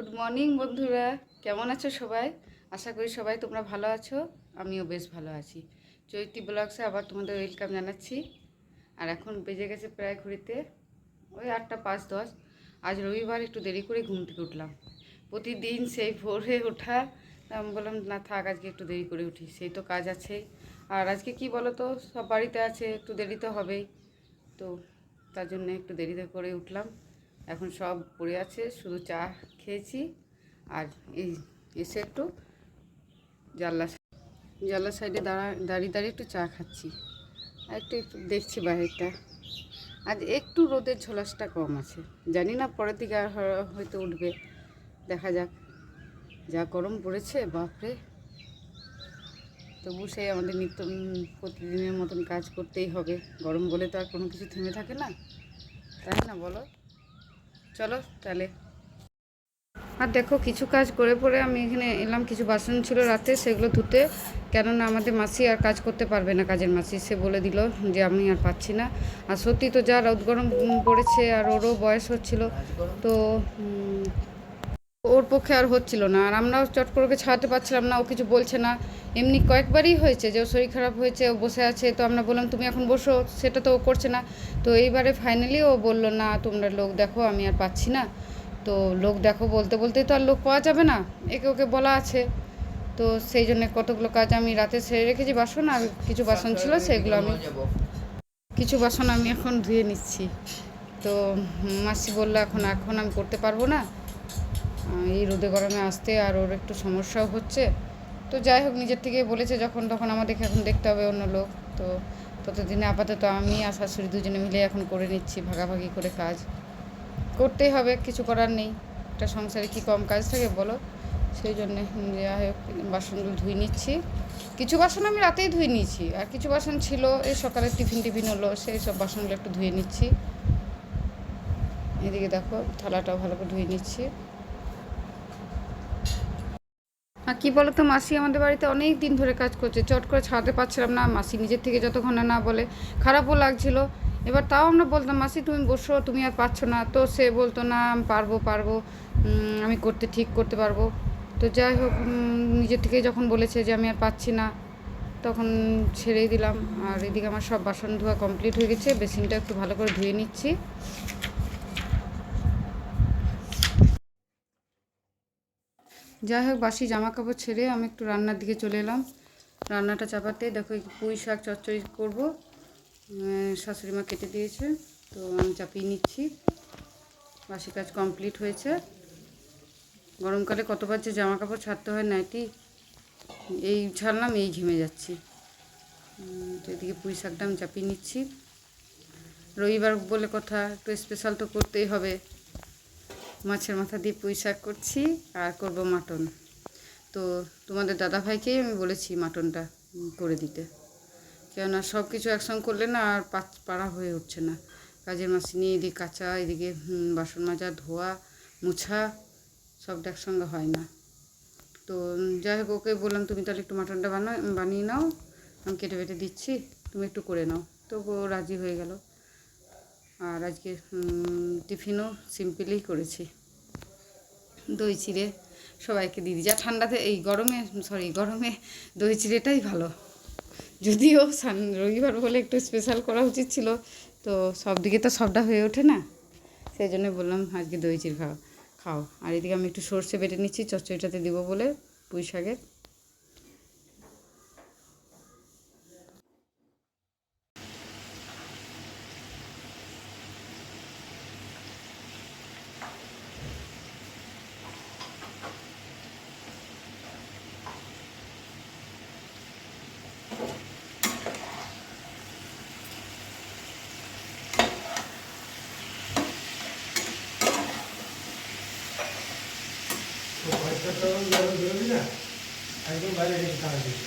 Good morning বন্ধুরা। কেমন আছো সবাই? আশা করি সবাই তোমরা ভালো আছো, আমিও বেশ ভালো আছি। চৈতি ব্লগসে আবার তোমাদের ওয়েলকাম জানাচ্ছি। আর এখন বেজে গেছে প্রায় ঘুরিতে ওই আটটা পাঁচ দশ। আজ রবিবার, একটু দেরি করে ঘুম থেকে উঠলাম। প্রতিদিন সেই ভোরে ওঠা, আমি বললাম, না থাক, আজকে একটু দেরি করে উঠি। সেই তো কাজ আছেই আর আজকে কি বলো তো সব বাড়িতে আছে, একটু দেরি তো হবেই। তো তার জন্য একটু দেরিতে করে উঠলাম। এখন সব পড়ে আছে, শুধু চা খেয়েছি। আর এই এসে একটু জানলা জানলার সাইডে দাঁড়া, দাঁড়িয়ে দাঁড়িয়ে একটু চা খাচ্ছি। আর একটু একটু দেখছি বাইরেটা আজ একটু রোদের ঝোলাসটা কম আছে। জানি না পরের দিকে আর হয়- হয়তো উঠবে। দেখা যাক। যা গরম পড়েছে, বাপরে। তবু সেই আমাদের নিত্য প্রতিদিনের মতন কাজ করতেই হবে। গরম বলে তো আর কোনো কিছু থেমে থাকে না। তাই না বলো? চলো, তাহলে। আর দেখো, কিছু কাজ করে পরে আমি এখানে এলাম, কিছু বাসন ছিল রাতে, সেগুলো ধুতে। কেননা আমাদের মাসি আর কাজ করতে পারবে না, কাজের মাসি। সে বলে দিল যে, আমি আর পাচ্ছি না। আর সত্যি তো যা রোদ গরম পড়েছে আর ওরও বয়স হচ্ছিল, তো ওর পক্ষে আর হচ্ছিল না। আর আমরাও চট করে ওকে ছাড়াতে পারছিলাম না, ও কিছু বলছে না। এমনি কয়েকবারই হয়েছে যে ও শরীর খারাপ হয়েছে, ও বসে আছে। তো আমরা বললাম, তুমি এখন বসো, সেটা তো ও করছে না। তো এইবারে ফাইনালি ও বলল, না, তোমরা লোক দেখো, আমি আর পাচ্ছি না। তো লোক দেখো বলতে বলতেই তো আর লোক পাওয়া যাবে না। একে ওকে বলা আছে। তো সেই জন্য কতগুলো কাজ আমি রাতে সেরে রেখেছি, বাসন আর কিছু বাসন ছিল, সেগুলো আমি কিছু বাসন আমি এখন ধুয়ে নিচ্ছি। তো মাসি বলল, এখন এখন আমি করতে পারব না। এই রোদে গরমে আসতে আর ওর একটু সমস্যাও হচ্ছে। তো যাই হোক, নিজের থেকে বলেছে যখন তখন আমাদেরকে এখন দেখতে হবে অন্য লোক। তো ততদিনে আপাতত আমি আর শাশুড়ি দুজনে মিলে এখন করে নিচ্ছি ভাগাভাগি করে কাজ। করতেই হবে, কিছু করার নেই। একটা সংসারে কি কম কাজ থাকে বলো? সেই জন্যে যাই হোক বাসনগুলো ধুয়ে নিচ্ছি। কিছু বাসন আমি রাতেই ধুয়ে নিয়েছি। আর কিছু বাসন ছিল, এই সকালে টিফিন টিফিন হলো, সেই সব বাসনগুলো একটু ধুয়ে নিচ্ছি। এদিকে দেখো, থালাটাও ভালো করে ধুয়ে নিচ্ছি। কি বলো তো মাসি আমাদের বাড়িতে অনেক দিন ধরে কাজ করছে। চট করে ছাড়াতে পারছিলাম না, মাসি নিজের থেকে যতক্ষণ না বলে খারাপও লাগছিল। এবার তাও আমরা বলতাম, মাসি, তুমি বসো, তুমি আর পারছ না। তো সে বলতো, না, আমি পারব পারব। আমি করতে ঠিক করতে পারব। তো যাই হোক নিজের থেকে যখন বলেছে যে আমি আর পাচ্ছি না, তখন ছেড়েই দিলাম। আর এদিকে আমার সব বাসন ধোয়া কমপ্লিট হয়ে গেছে, বেসিনটা একটু ভালো করে ধুয়ে নিচ্ছি। যাই হোক, বাসি জামা কাপড় ছেড়ে আমি একটু রান্নার দিকে চলে এলাম। রান্নাটা চাপাতে দেখো পুঁই শাক চচ্চড়ি করব। শাশুড়ি মা কেটে দিয়েছে, তো আমি চাপিয়ে নিচ্ছি। বাসি কাজ কমপ্লিট হয়েছে। গরমকালে কতবার যে জামা কাপড় ছাড়তে হয় নাইটি, এই ছাড়লাম, এই ঘেমে যাচ্ছি। তো এদিকে পুঁই শাকটা আমি চাপিয়ে নিচ্ছি। রবিবার বলে কথা, একটু স্পেশাল তো করতেই হবে। মাছের মাথা দিয়ে পুঁই শাক করছি আর করব মাটন। তো তোমাদের দাদা ভাইকেই আমি বলেছি মাটনটা করে দিতে। কেননা সব কিছু একসঙ্গে করলে না আর পাচ পাড়া হয়ে উঠছে না। কাজের মাসিনি এদিকে কাঁচা, এদিকে বাসন মাজা, ধোয়া, মুছা, সবটা একসঙ্গে হয় না। তো যাই হোক, ওকে বললাম, তুমি তাহলে একটু মাটনটা বানা বানিয়ে নাও। আমি কেটে বেটে দিচ্ছি। তুমি একটু করে নাও। তো রাজি হয়ে গেল। আর আজকে টিফিনও সিম্পলি করেছি। দই চিড়ে সবাইকে দিয়ে দিই যা ঠান্ডাতে এই গরমে সরি গরমে দই চিড়েটাই ভালো। যদিও সান, রবিবার বলে একটু স্পেশাল করা উচিত ছিল, তো সব দিকে তো সবটা হয়ে ওঠে না। সেই জন্য বললাম, আজকে দই চিড়ে খাও খাও। আর এদিকে আমি একটু সর্ষে বেটে নিচ্ছি, চচ্চড়িটাতে দিব বলে পুঁই শাকের। খাওয়া দিচ্ছে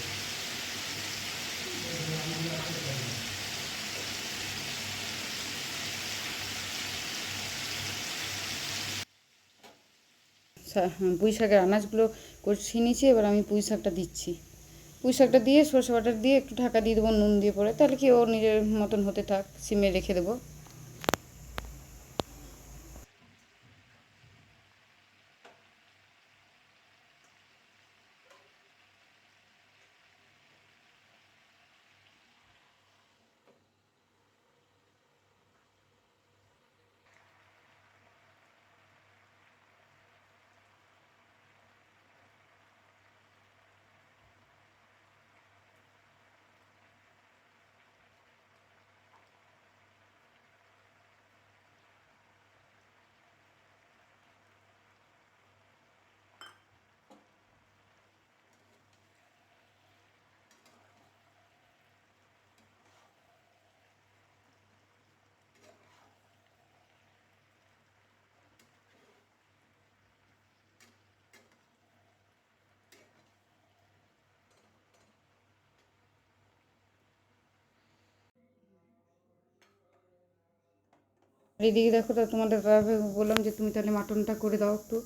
পুঁই শাকের আনাজগুলো কষিয়ে নিয়েছি, এবার আমি পুঁই শাকটা দিচ্ছি। পুঁই শাকটা দিয়ে সরষে বাটার দিয়ে একটু ঢাকা দিয়ে দেবো, নুন দিয়ে পরে, তাহলে কি ও নিজের মতন হতে থাক, সিমে রেখে দেবো। এদিকে দেখো তো তোমাদের দাদাভাই বললাম যে তুমি তাহলে মাটনটা করে দাও একটু।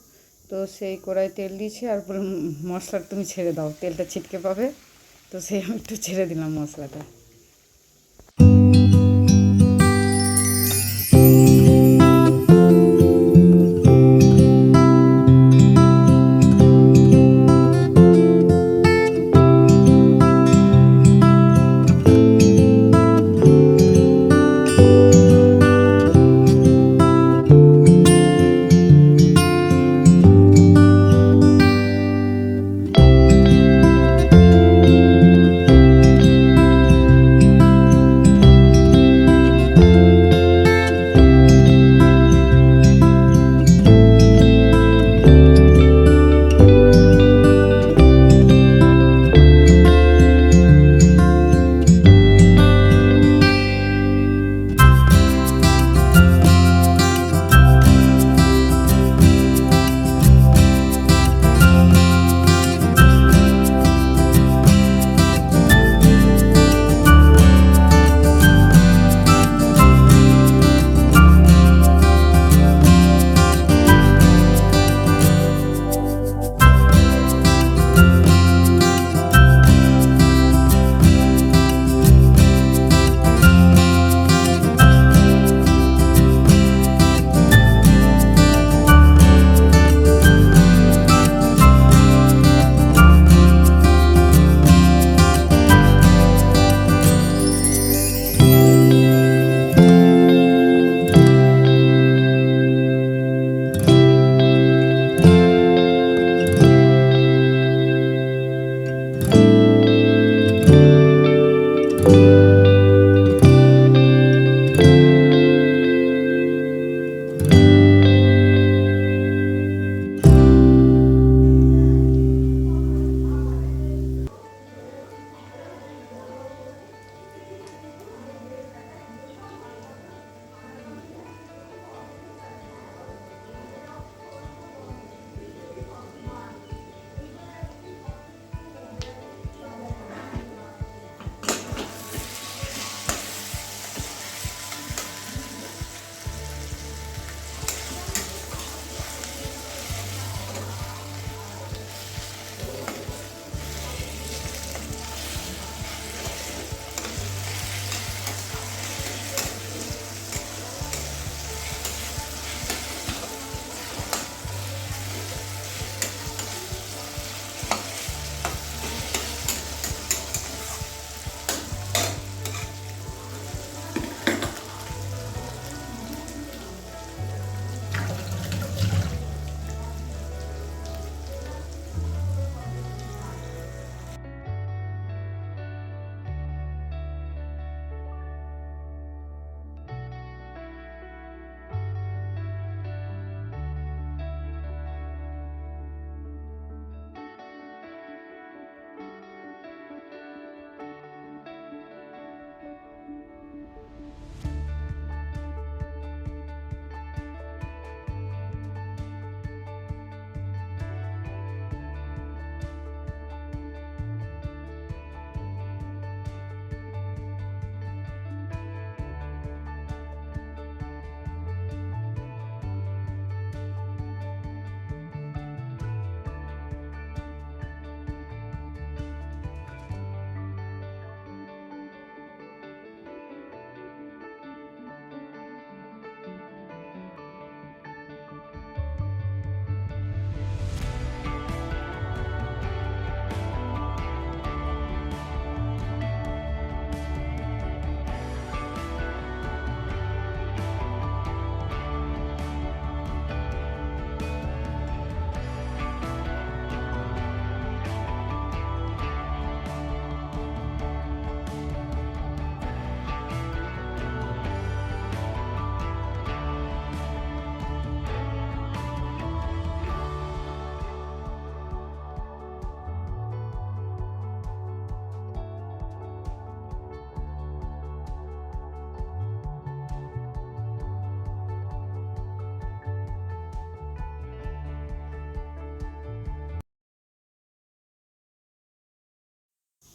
তো সেই কড়াই তেল দিয়েছি আর বললাম, মশলাটা তুমি ছেড়ে দাও, তেলটা ছিটকে পাবে। তো সেই আমি একটু ছেড়ে দিলাম মশলাটা।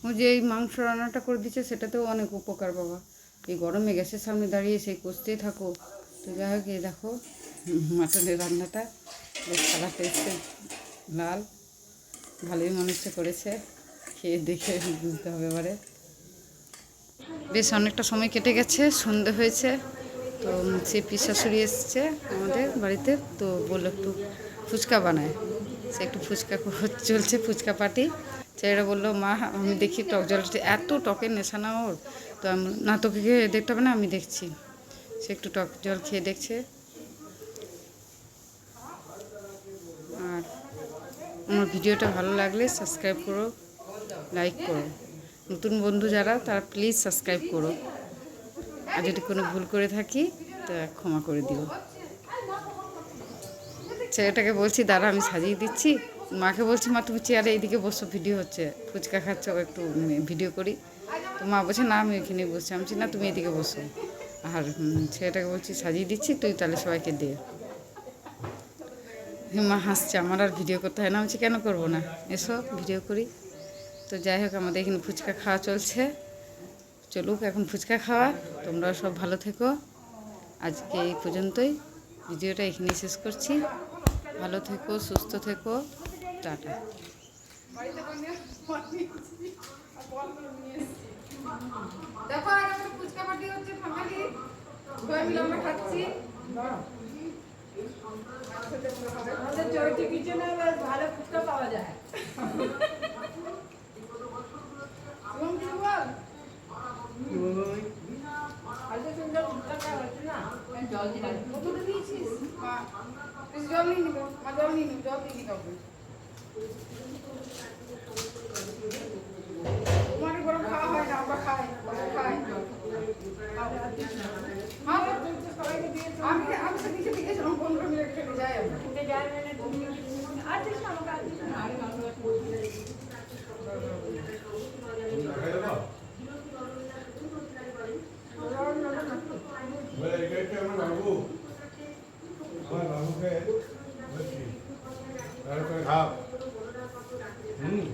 ও যে এই মাংস রান্নাটা করে দিচ্ছে, সেটাতেও অনেক উপকার বাবা। এই গরমে গ্যাসের সামনে দাঁড়িয়ে সেই কষতেই থাকো। তো যাই হোক, এই দেখো, মাটনের রান্নাটা বেশ কালারটা এসছে লাল, ভালোই মনে করেছে। খেয়ে দেখে বুঝতে হবে এবারে। বেশ অনেকটা সময় কেটে গেছে, সন্ধে হয়েছে। তো সে পিসাশুড়ি এসছে আমাদের বাড়িতে, তো বলল একটু ফুচকা বানায়। সে একটু ফুচকা চলছে ফুচকা পার্টি। ছেলেরা বলল, মা, আমি দেখি টক জলটা এত টকের নেশা না ওর। তো আমি না, তোকে দেখতে হবে না? আমি দেখছি। সে একটু টক জল খেয়ে দেখছে। আর আমার ভিডিওটা ভালো লাগলে সাবস্ক্রাইব করো, লাইক করো। নতুন বন্ধু যারা, তারা প্লিজ সাবস্ক্রাইব করো। আর যদি কোনো ভুল করে থাকি, তা ক্ষমা করে দিও। ছেলেটাকে বলছি, দাঁড়া, আমি সাজিয়ে দিচ্ছি। মাকে বলছি, মা, তুমি চেয়ারে এইদিকে বসো, ভিডিও হচ্ছে। ফুচকা খাচ্ছ, একটু ভিডিও করি। তো মা বলছে, না, আমি এখানে বসছি। আমি না, তুমি এদিকে বসো। আর ছেলেটাকে বলছি, সাজিয়ে দিচ্ছি, তুই তাহলে সবাইকে দে। মা হাসছে, আমার আর ভিডিও করতে হয় না। আমি কেন করব না? এসো, ভিডিও করি। তো যাই হোক, আমাদের এখানে ফুচকা খাওয়া চলছে। চলুক, এখন ফুচকা খাওয়া। তোমরাও সব ভালো থেকো। আজকে এই পর্যন্তই। ভিডিওটা এখানেই শেষ করছি। ভালো থেকো, সুস্থ থেকো। টাটা। দেখো আমাদের ফুচকা পার্টি হচ্ছে ফাঁকালি সবাই মিলে আমরা খাচ্ছি। আমাদের চৈতি কিচেনে ভালো ফুচকা পাওয়া যায়। না? জল দিয়েছিস বেশ জল নিয়ে নিবো জল নিয়ে নিবো জল দিয়ে দিতে হবে তোমার গরম খাওয়া হয় না আমরা খাই আমরা খাই হ্যাঁ, আমি আমি তো দিকে দিকে সেরকম পনেরো মিনিট খেতে যাই আমরা ফুটে যায় মানে তুমি আর দিস না আমাকে আর দিস না আরে বলে এটা হচ্ছে আমার বাবু আমার বাবুকে বলছি ভালো করে খাও হুম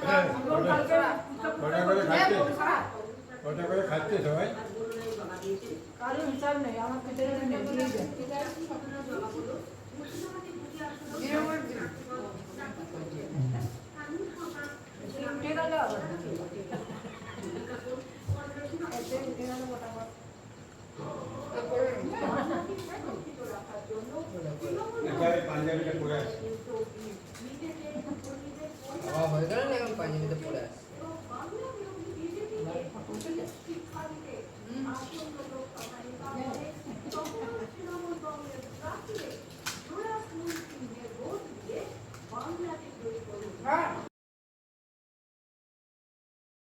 হ্যাঁ, কটা- কটা করে খাচ্ছে কটা করে খাচ্ছে সবাই কারও হিসাব নেই আমার কিচেনে